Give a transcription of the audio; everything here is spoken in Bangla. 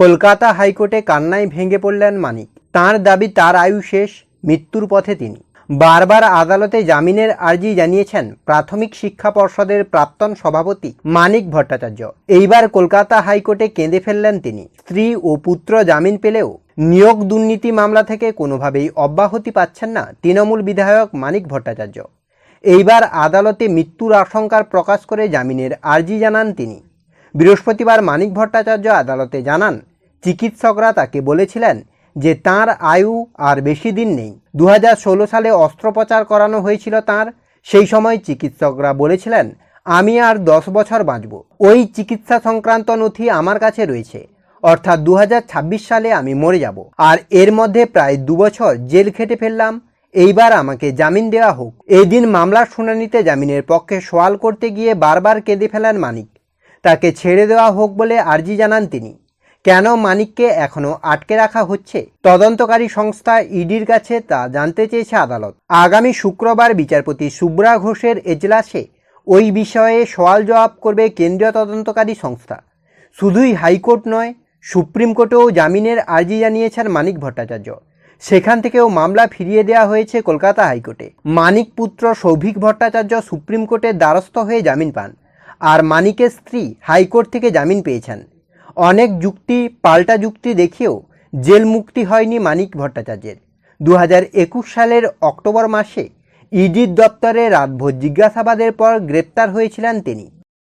কলকাতা হাইকোর্টে কান্নায় ভেঙে পড়লেন মানিক। তার দাবি তার আয়ু শেষ, মৃত্যুর পথে তিনি। বারবার আদালতে জামিনের আর্জি জানিয়েছেন প্রাথমিক শিক্ষা পর্ষদের প্রাক্তন সভাপতি মানিক ভট্টাচার্য। এইবার কলকাতা হাইকোর্টে কেঁদে ফেললেন তিনি। স্ত্রী ও পুত্র জামিন পেলেও নিয়োগ দুর্নীতি মামলা থেকে কোনোভাবেই অব্যাহতি পাচ্ছেন না তৃণমূল বিধায়ক মানিক ভট্টাচার্য। এইবার আদালতে মৃত্যুর আশঙ্কার প্রকাশ করে জামিনের আর্জি জানান তিনি। বৃহস্পতিবার মানিক ভট্টাচার্য আদালতে জানান চিকিৎসকরা তাকে বলেছিলেন যে তার আয়ু আর বেশি দিন নেই। দু হাজার ষোলো সালে অস্ত্রোপচার করানো হয়েছিল তার। সেই সময় চিকিৎসকরা বলেছিলেন, আমি আর দশ বছর বাঁচব। ওই চিকিৎসা সংক্রান্ত নথি আমার কাছে রয়েছে। অর্থাৎ দু হাজার ছাব্বিশ সালে আমি মরে যাব। আর এর মধ্যে প্রায় দু বছর জেল খেটে ফেললাম। এইবার আমাকে জামিন দেওয়া হোক। এই দিন মামলার শুনানিতে জামিনের পক্ষে সওয়াল করতে গিয়ে বারবার কেঁদে ফেলেন মানিক। তাকে ছেড়ে দেওয়া হোক বলে আর্জি জানান তিনি। কেন মানিককে এখনও আটকে রাখা হচ্ছে? তদন্তকারী সংস্থা ইডির কাছে তা জানতে চেয়েছে আদালত। আগামী শুক্রবার বিচারপতি সুব্রা ঘোষের এজলাসে ওই বিষয়ে সওয়াল জবাব করবে কেন্দ্রীয় তদন্তকারী সংস্থা। শুধুই হাইকোর্ট নয়, সুপ্রিম কোর্টেও জামিনের আর্জি জানিয়েছেন মানিক ভট্টাচার্য। সেখান থেকেও মামলা ফিরিয়ে দেওয়া হয়েছে কলকাতা হাইকোর্টে। মানিক পুত্র সৌভিক ভট্টাচার্য সুপ্রিম কোর্টের দ্বারস্থ হয়ে জামিন পান। আর মানিকের স্ত্রী হাইকোর্ট থেকে জামিন পেয়েছেন। অনেক যুক্তি, পাল্টা যুক্তি দেখেও জেল মুক্তি হয়নি মানিক ভট্টাচার্যের। দু হাজার একুশ সালের অক্টোবর মাসে ইডির দপ্তরে রাতভোর জিজ্ঞাসাবাদের পর গ্রেপ্তার হয়েছিলেন তিনি।